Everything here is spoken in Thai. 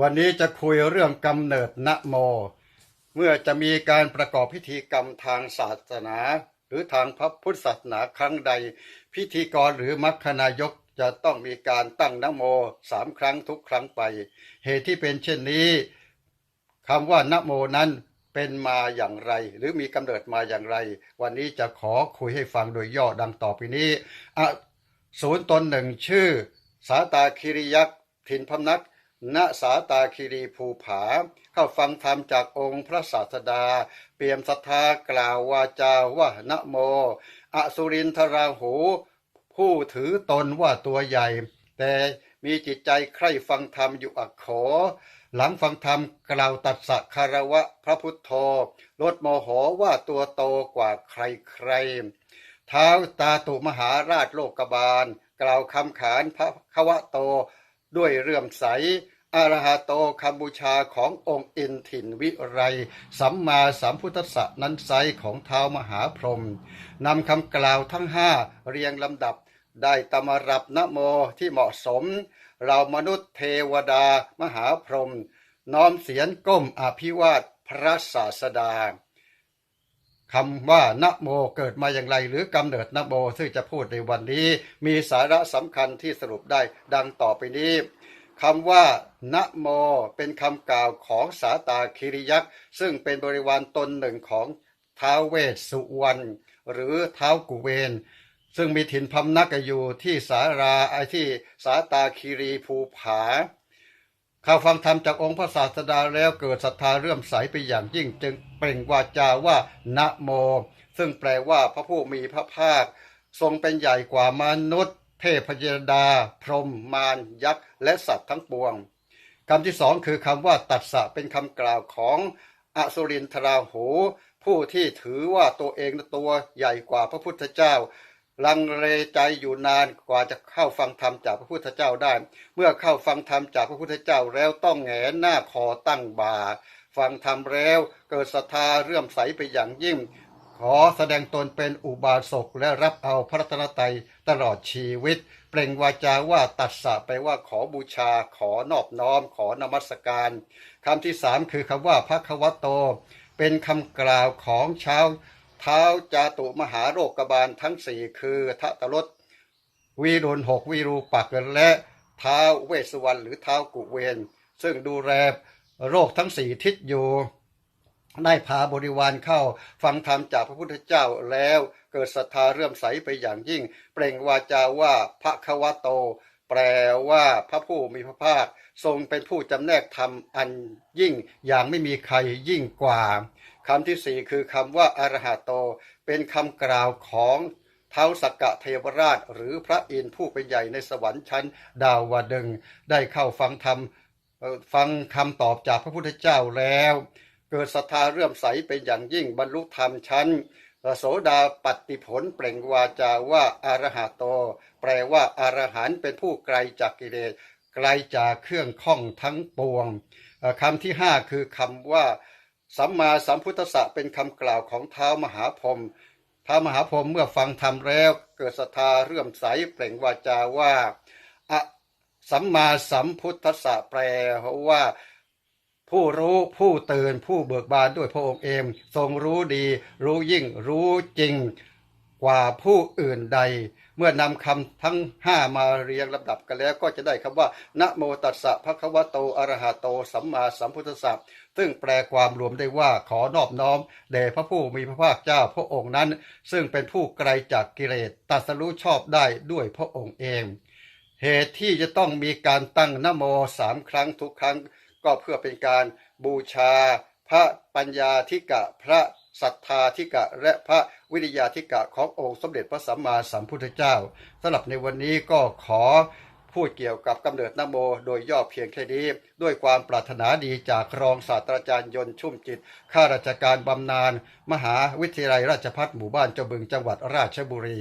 วันนี้จะคุยเรื่องกำเนิดนะโม เมื่อจะมีการประกอบพิธีกรรมทางศาสนา หรือทางพระพุทธศาสนาครั้งใด พิธีกรหรือมัคคณายกจะต้องมีการตั้งนะโมสามครั้งทุกครั้งไป เหตุที่เป็นเช่นนี้คำว่านะโมนั้นเป็นมาอย่างไร หรือมีกำเนิดมาอย่างไร วันนี้จะขอคุยให้ฟังโดยย่อดังต่อไปนี้อศูนย์ตนหนึ่งชื่อ สาตาคิริยักษ์ถิ่นพำนัก ณสาตาคีรีภูผา เข้าฟังธรรมจากองค์พระศาสดา เปี่ยมศรัทธากล่าววาจาว่านะโม อสุรินทราหู ผู้ถือตนว่าตัวใหญ่ แต่มีจิตใจใคร่ฟังธรรมอยู่อักขอ หลังฟังธรรมกล่าวตัดสะคารวะพระพุทธโธลดโมโหว่าตัวโตกว่าใครใครท้าวตาตุมหาราชโลกบาล กล่าวคำขานพระควะโต ด้วยเรื่อมใสอรหะโตคำบูชาขององค์อินถิ่นวิไร สัมมาสัมพุทธสะนั้นไซของเท้ามหาพรหมนำคำกล่าวทั้งห้าเรียงลำดับ ได้ตำรับนโมที่เหมาะสม เรามนุษย์เทวดามหาพรหมน้อมเสียงก้มอภิวาทพระศาสดา คำว่านะโมเกิดมาอย่างไร หรือกำเนิดนะโมซึ่งจะพูดในวันนี้ มีสาระสำคัญที่สรุปได้ดังต่อไปนี้คำว่านะโมเป็นคำกล่าวของสาตาคิริยักษ์ซึ่งเป็นบริวารตนหนึ่งของท้าวเวสสุวรรณหรือท้าวกุเวน ซึ่งมีถิ่นพำนักอยู่ที่สาราไอที่สาตาคีรีภูผา ข้าฟังธรรมจากองค์พระศาสดาแล้วเกิดศรัทธาเรื่อมใสไปอย่างยิ่งจึงเปล่งวาจาว่านะโม ซึ่งแปลว่าพระผู้มีพระภาค ทรงเป็นใหญ่กว่ามนุษย์ เทพยดา พรหมมารยักษ์ และสัตว์ทั้งปวงคำที่สองคือคำว่าตัดสะเป็นคำกล่าวของอสุรินทราหู ผู้ที่ถือว่าตัวเองตัวใหญ่กว่าพระพุทธเจ้า ลังเลใจอยู่นานกว่าจะเข้าฟังธรรมจากพระพุทธเจ้าได้ เมื่อเข้าฟังธรรมจากพระพุทธเจ้าแล้วต้องแหงนหน้าคอตั้งบาฟังธรรมแล้วเกิดศรัทธาเรื่อมใสไปอย่างยิ่ง ขอแสดงตนเป็นอุบาสกและรับเอาพระรัตนตรัยตลอดชีวิต เปล่งวาจาว่าตัดสะไปว่าขอบูชา ขอนอบน้อม ขอนมัสการคำที่สามคือคำว่าพระควโต เป็นคำกล่าวของชาว เท้าจาตุมหาโรคกบาลทั้งสี่คือทะตรสวีรุณหกวีรูปักและเท้าเวสวรรณหรือเท้ากุเวนซึ่งดูแลโรคทั้งสี่ทิศอยู่ได้พาบริวารเข้าฟังธรรมจากพระพุทธเจ้าแล้วเกิดศรัทธาเรื่อมใสไปอย่างยิ่ง เปล่งวาจาว่าพระควโต แปลว่าพระผู้มีพระภาคทรงเป็นผู้จำแนกธรรมอันยิ่งอย่างไม่มีใครยิ่งกว่าคำที่สี่คือคำว่าอรหะโต เป็นคำกล่าวของเท้าสักกะเทวราช หรือพระอินทร์ผู้เป็นใหญ่ในสวรรค์ชั้น ดาวดึงได้เข้าฟังธรรมฟังคำตอบจากพระพุทธเจ้าแล้ว เกิดศรัทธาเรื่อมใสเป็นอย่างยิ่งบรรลุธรรมชั้น โสดาปัตติผลเปล่งวาจาว่าอารหะโต แปลว่าอารหันเป็นผู้ไกลจากกิเลสไกลจากเครื่องข้องทั้งปวงคำที่ห้าคือคำว่า สัมมาสัมพุทธะเป็นคำกล่าวของเท้ามหาพรหมท้ามหาพรหมเมื่อฟังธรรมแล้ว เกิดศรัทธาเรื่อมใสเปล่งวาจาว่าสัมมาสัมพุทธะแปลว่า ผู้รู้ผู้ตื่นผู้เบิกบานด้วยพระองค์เองทรงรู้ดี รู้ยิ่งรู้จริงกว่าผู้อื่นใด เมื่อนำคำทั้งห้ามาเรียงลำดับกันแล้วก็จะได้คำว่านะโมตัสสะภะคะวะโตอะระหะโต สัมมาสัมพุทธัสสะซึ่งแปลความรวมได้ว่าขอนอบน้อมแด่พระผู้มีพระภาคเจ้าพระองค์นั้น ซึ่งเป็นผู้ไกลจากกิเลสตัสรู้ชอบได้ด้วยพระองค์เอง เหตุที่จะต้องมีการตั้งนะโมสามครั้งทุกครั้ง ก็เพื่อเป็นการบูชา พระปัญญาธิกะพระศรัทธาธิกะและพระวิริยาธิกะขององค์สมเด็จพระสัมมาสัมพุทธเจ้าสำหรับในวันนี้ก็ขอพูดเกี่ยวกับกำเนิดนโมโดยย่อเพียงแค่นี้ ด้วยความปรารถนาดีจากรองศาสตราจารย์ยนต์ชุ่มจิต ข้าราชการบำนาญมหาวิทยาลัยราชภัฏหมู่บ้านเจ้าบึงจังหวัดราชบุรี